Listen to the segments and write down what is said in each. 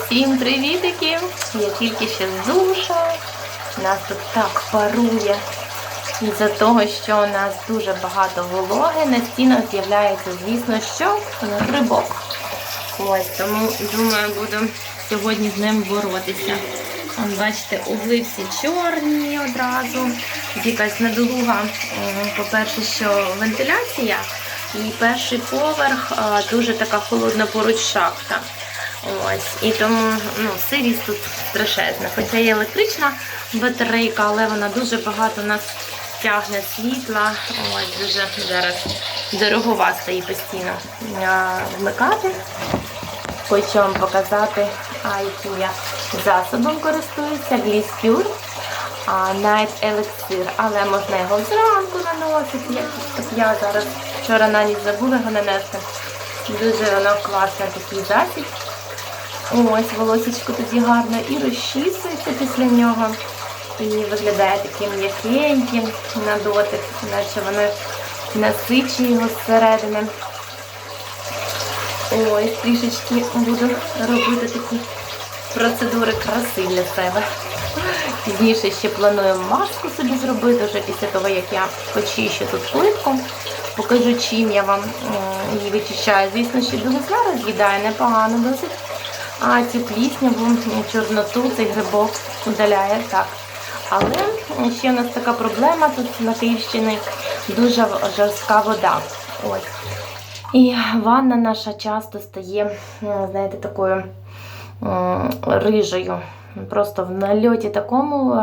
Усім привітики! Я тільки ще з душа. Нас тут так парує. Із-за того, що у нас дуже багато вологи, на стінах з'являється, звісно, що грибок. Ось, тому думаю, буду сьогодні з ним боротися. От, бачите, угли всі чорні одразу. Якась недолуга, по-перше, що вентиляція. І перший поверх дуже така холодна поруч шахта. Ось. І тому ну, сирість тут страшезна. Хоча є електрична батарейка, але вона дуже багато нас тягне світла. Ось дуже зараз дороговато її постійно вмикати. Хочу вам показати, а, яким я засобом користуюся. Гліспюр Night Elixir. Але можна його зранку наносити. Як я зараз вчора на ніч забула його нанести. Дуже воно класний такий засіб. Ось волосечко тоді гарно і розчісується після нього. І виглядає таким м'якеньким на дотик, наче воно насичує його зсередини. Ось, трішечки буду робити такі процедури краси для себе. Пізніше ще планую маску собі зробити, вже після того, як я почищу тут плитку. Покажу, чим я вам її вичищаю. Звісно, що весна роз'їдає непогано досить. А цю плісняву, чорноту, цей грибок удаляє так. Але ще у нас така проблема тут на Київщині дуже жорстка вода. І ванна наша часто стає, знаєте, такою рижею. Просто в нальоті такому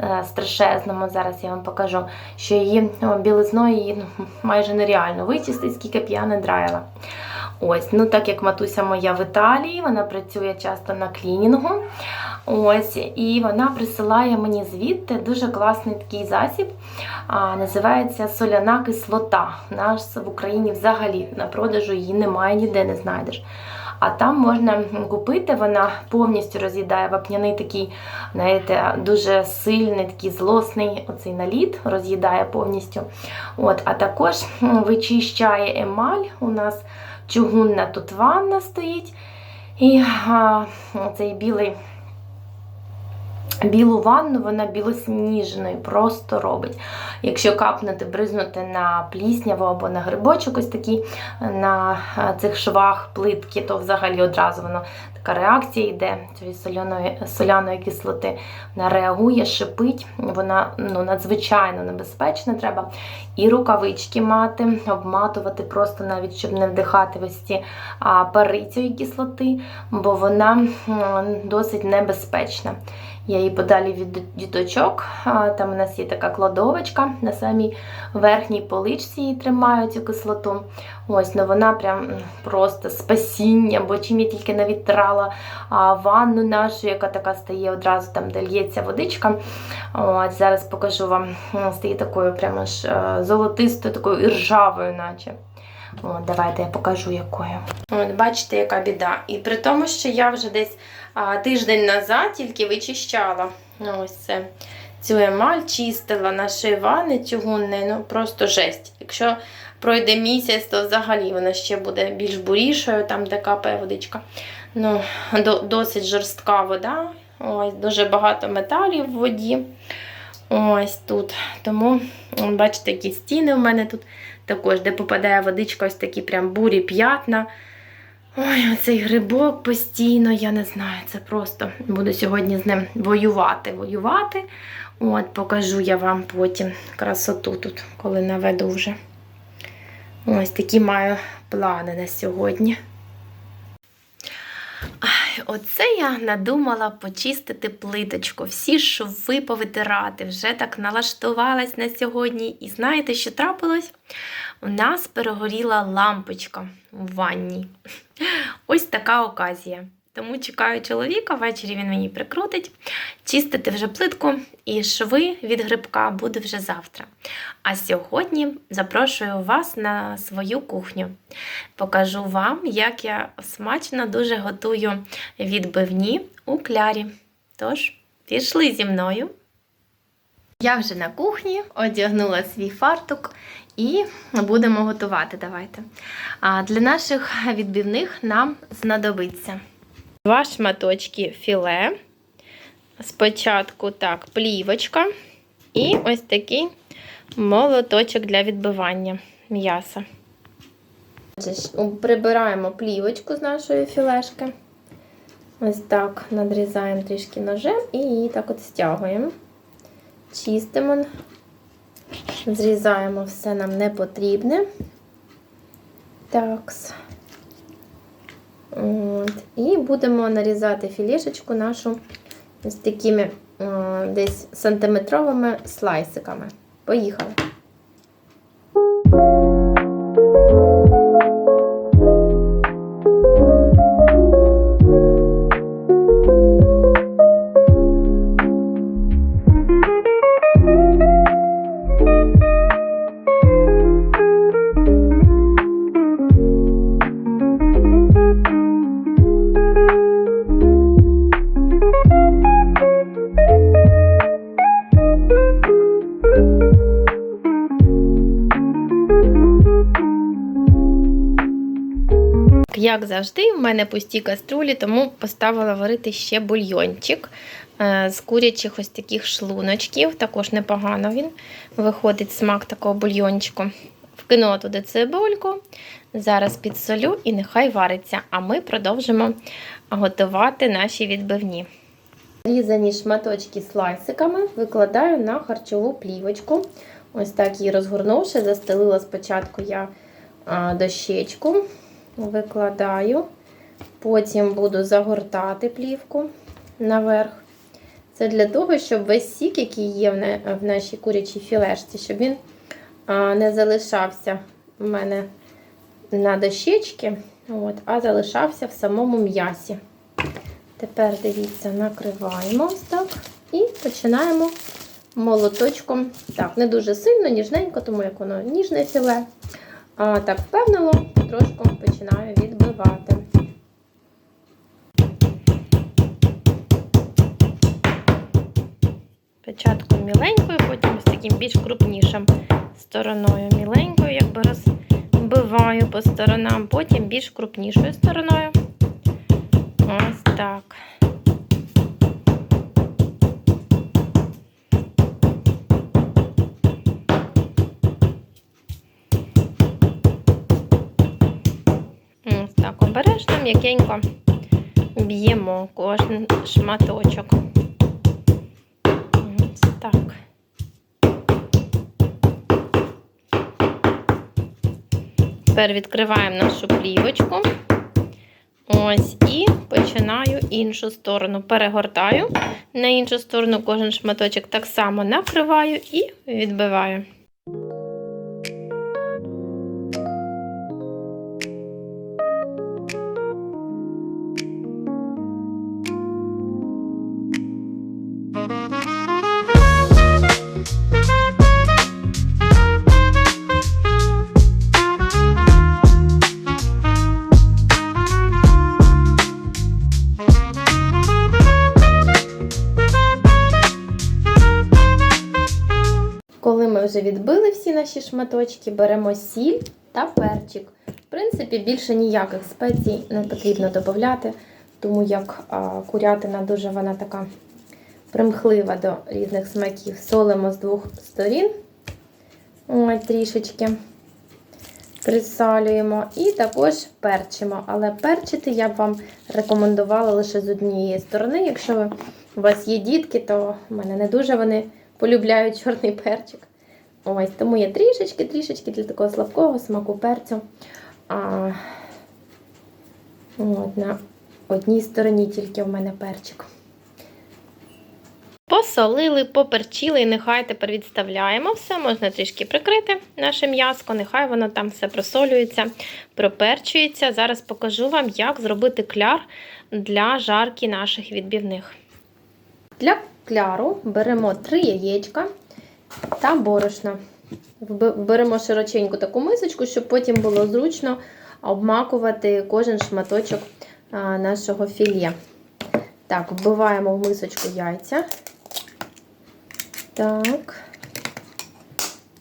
е, страшезному, зараз я вам покажу, що її білизною її ну, майже нереально вичистити, скільки б я не. Ось, ну так як матуся моя в Італії, вона працює часто на клінінгу. Ось, і вона присилає мені звідти дуже класний такий засіб. А, називається соляна кислота. У нас в Україні взагалі на продажу її немає, ніде не знайдеш. А там можна купити, вона повністю роз'їдає вапняний такий, знаєте, дуже сильний, такий злосний оцей наліт, роз'їдає повністю. От, а також вичищає емаль. У нас чугунна тут ванна стоїть. І а, цей білий. Білу ванну вона білосніжною просто робить. Якщо капнути, бризнути на плісняву або на грибочок, ось такий на е, цих швах плитки, то взагалі одразу воно така реакція йде цієї соляної, соляної кислоти. Вона реагує, шипить, вона ну, надзвичайно небезпечна. Треба і рукавички мати, обматувати, просто навіть щоб не вдихати ось ці пари цієї кислоти, бо вона досить небезпечна. Я її подалі від діточок. Там у нас є така кладовочка, на самій верхній поличці її тримаю цю кислоту. Ось, ну вона прям просто спасіння, бо чим я тільки не відтирала а, ванну нашу, яка така стає одразу там, де лється водичка. От, зараз покажу вам, м, стає такою прямо ж е, золотистою, такою іржавою, наче. От, давайте я покажу якою. От, бачите, яка біда. І при тому, що я вже десь а, тиждень назад тільки вичищала ось це. Цю емаль чистила нашої ванни чугунної, ну просто жесть. Якщо пройде місяць, то взагалі вона ще буде більш бурішою, там де капає водичка. Ну, до, досить жорстка вода. Ось, дуже багато металів в воді. Ось тут. Тому, бачите, які стіни у мене тут також, де попадає водичка, ось такі прям бурі п'ятна. Ой, оцей грибок постійно, я не знаю, це просто буду сьогодні з ним воювати. Воювати. От, покажу я вам потім красоту тут, коли наведу вже. Ось такі маю плани на сьогодні. Оце я надумала почистити плиточку, всі шви повитирати, вже так налаштувалась на сьогодні. І знаєте, що трапилось? У нас перегоріла лампочка в ванні. Ось така оказія. Тому чекаю чоловіка, ввечері він мені прикрутить. Чистити вже плитку і шви від грибка буде вже завтра. А сьогодні запрошую вас на свою кухню. Покажу вам, як я смачно дуже готую відбивні у клярі. Тож, пішли зі мною. Я вже на кухні одягнула свій фартук і будемо готувати. Давайте. А для наших відбивних нам знадобиться Два шматочки філе. Спочатку так, плівочка. І ось такий молоточок для відбивання м'яса. Прибираємо плівочку з нашої філешки. Ось так надрізаємо трішки ножем і її так от стягуємо. Чистимо, зрізаємо все нам не потрібне. Такс. От. І будемо нарізати філішечку нашу з такими десь сантиметровими слайсиками. Поїхали. Як завжди, в мене пусті каструлі, тому поставила варити ще бульйончик е, з курячих ось таких шлуночків. Також непогано він виходить смак такого бульйончику. Вкинула туди цибульку, зараз підсолю і нехай вариться. А ми продовжимо готувати наші відбивні. Різані шматочки слайсиками викладаю на харчову плівочку. Ось так її розгорнувши, застелила спочатку я дощечку викладаю, потім буду загортати плівку наверх. Це для того, щоб весь сік, який є в нашій курячій філешці, щоб він не залишався в мене на дощечці, а залишався в самому м'ясі. Тепер, дивіться, накриваємо ось так і починаємо молоточком. Так, не дуже сильно, ніжненько, тому як воно ніжне філе. А, Так, впевнено, трошки починаю відбивати. Спочатку міленькою, потім з таким більш крупнішим стороною. Міленькою, якби розбиваю по сторонам, потім більш крупнішою стороною. Ось так. Ось обережно, м'якенько б'ємо кожен шматочок. Так. Тепер відкриваємо нашу плівочку. Ось, і починаю іншу сторону. Перегортаю на іншу сторону кожен шматочок так само накриваю і відбиваю. Відбили всі наші шматочки, беремо сіль та перчик. В принципі, більше ніяких спецій не потрібно додати, тому як курятина дуже вона така примхлива до різних смаків. Солимо з двох сторін. Ось трішечки присалюємо і також перчимо. Але перчити я б вам рекомендувала лише з однієї сторони. Якщо у вас є дітки, то в мене не дуже вони полюбляють чорний перчик. Ось, Тому я трішечки-трішечки для такого слабкого смаку перцю. А, от, На одній стороні тільки в мене перчик. Посолили, поперчили, і нехай тепер відставляємо все. Можна трішки прикрити наше м'яско, нехай воно там все просолюється, проперчується. Зараз покажу вам, як зробити кляр для жарки наших відбівних. Для кляру беремо 3 яєчка та борошно. Беремо широченьку таку мисочку, щоб потім було зручно обмакувати кожен шматочок нашого філе. Так, вбиваємо в мисочку яйця. Так.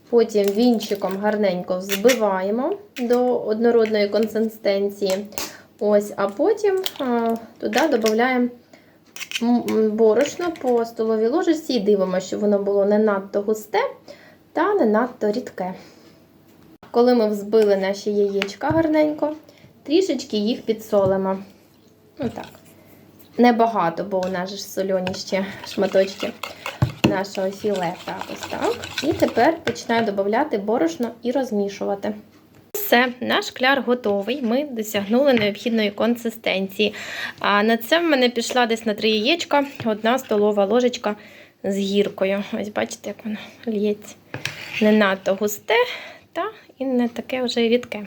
Потім вінчиком гарненько взбиваємо до однородної консистенції. Ось, а потім а, туди додаємо борошно по столовій ложечці і дивимося, щоб воно було не надто густе та не надто рідке. Коли ми взбили наші яєчка гарненько, трішечки їх підсолимо. Отак. Небагато, бо у нас ж сольоні ще шматочки нашого філе. Так, ось так. І тепер починаю додати борошно і розмішувати. Все, наш кляр готовий. Ми досягнули необхідної консистенції. А на це в мене пішла десь на три яєчка, одна столова ложечка з гіркою. Ось бачите, як воно лється. Не надто густе, та і не таке вже рідке.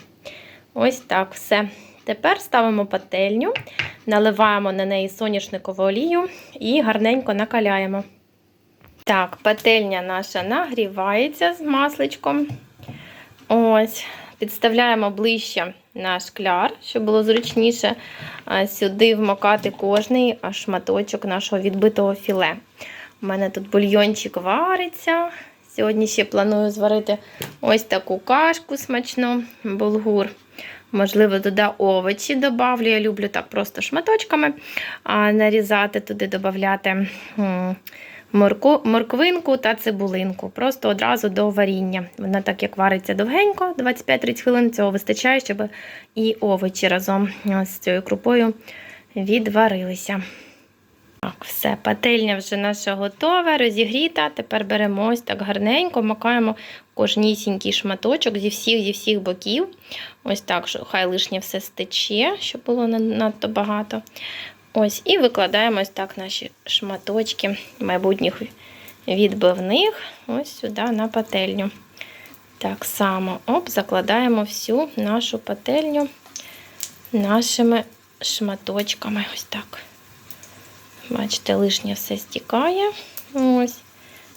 Ось так все. Тепер ставимо пательню, наливаємо на неї соняшникову олію і гарненько накаляємо. Так, пательня наша нагрівається з масличком. Ось, підставляємо ближче наш кляр, щоб було зручніше сюди вмокати кожний шматочок нашого відбитого філе. У мене тут бульйончик вариться. Сьогодні ще планую зварити ось таку кашку смачну, булгур. Можливо, туди овочі додавлю. Я люблю так просто шматочками нарізати, туди додати морку, морквинку та цибулинку. Просто одразу до варіння. Вона так як вариться довгенько, 25-30 хвилин, цього вистачає, щоб і овочі разом з цією крупою відварилися. Так, все, пательня вже наша готова, розігріта. Тепер беремо ось так гарненько, макаємо кожнісінький шматочок зі всіх зі всіх боків. Ось так, хай лишнє все стече, щоб було не надто багато. Ось, І викладаємо ось так наші шматочки майбутніх відбивних ось сюди на пательню. Так само оп, закладаємо всю нашу пательню нашими шматочками. Ось так. Бачите, лишнє все стікає. Ось.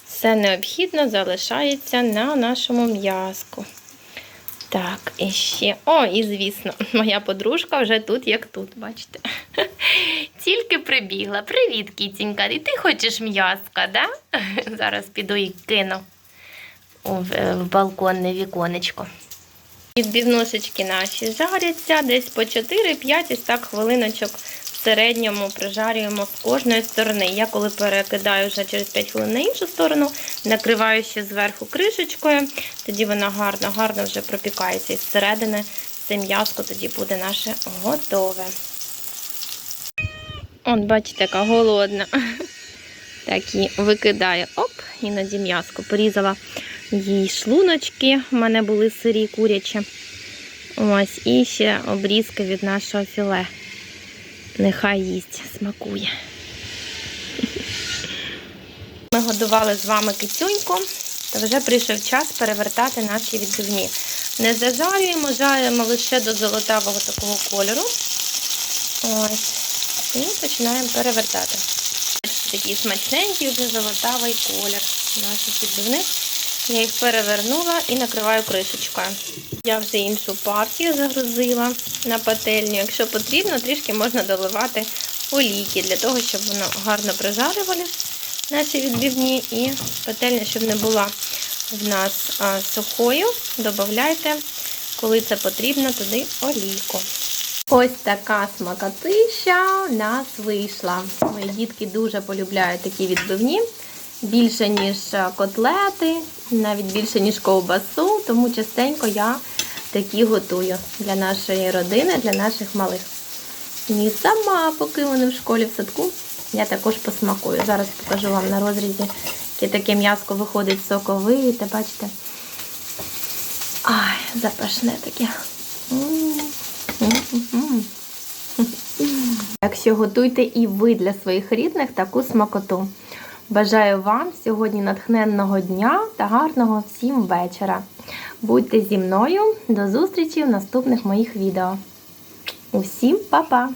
Все необхідно залишається на нашому м'язку. Так, і ще. О, і звісно, моя подружка вже тут, як тут, бачите. Тільки прибігла. Привіт, кітінька. І ти хочеш м'язка, да? Зараз піду і кину в, балконне віконечко. Відбівнушечки наші жаряться десь по 4-5 ось так хвилиночок середньому прижарюємо з кожної сторони. Я коли перекидаю вже через 5 хвилин на іншу сторону, накриваю ще зверху кришечкою, тоді вона гарно-гарно вже пропікається. І зсередини це м'яско тоді буде наше готове. От, бачите, яка голодна. Так, і викидаю. Оп, іноді м'яско. Порізала їй шлуночки. У мене були сирі курячі. Ось, і ще обрізки від нашого філе. Нехай їсть, смакує. Ми годували з вами кицюньку, та вже прийшов час перевертати наші відбивні. Не зажарюємо, жарюємо лише до золотавого такого кольору. Ось. І починаємо перевертати. Такий смачненький вже золотавий колір наших відбивних. Я їх перевернула і накриваю кришечкою. Я вже іншу партію загрузила на пательню. Якщо потрібно, трішки можна доливати олійки для того, щоб воно гарно прижарювали наші відбивні. І пательня, щоб не була в нас сухою, додавайте, коли це потрібно, туди олійку. Ось така смакотища у нас вийшла. Мої дітки дуже полюбляють такі відбивні. Більше, ніж котлети, навіть більше, ніж ковбасу, тому частенько я такі готую для нашої родини, для наших малих. І сама, поки вони в школі в садку, я також посмакую. Зараз покажу вам на розрізі, яке таке м'яско виходить соковите, бачите? Ай, запашне таке. Якщо готуйте і ви для своїх рідних таку смакоту. Бажаю вам сьогодні натхненного дня та гарного всім вечора. Будьте зі мною. До зустрічі в наступних моїх відео. Усім па-па!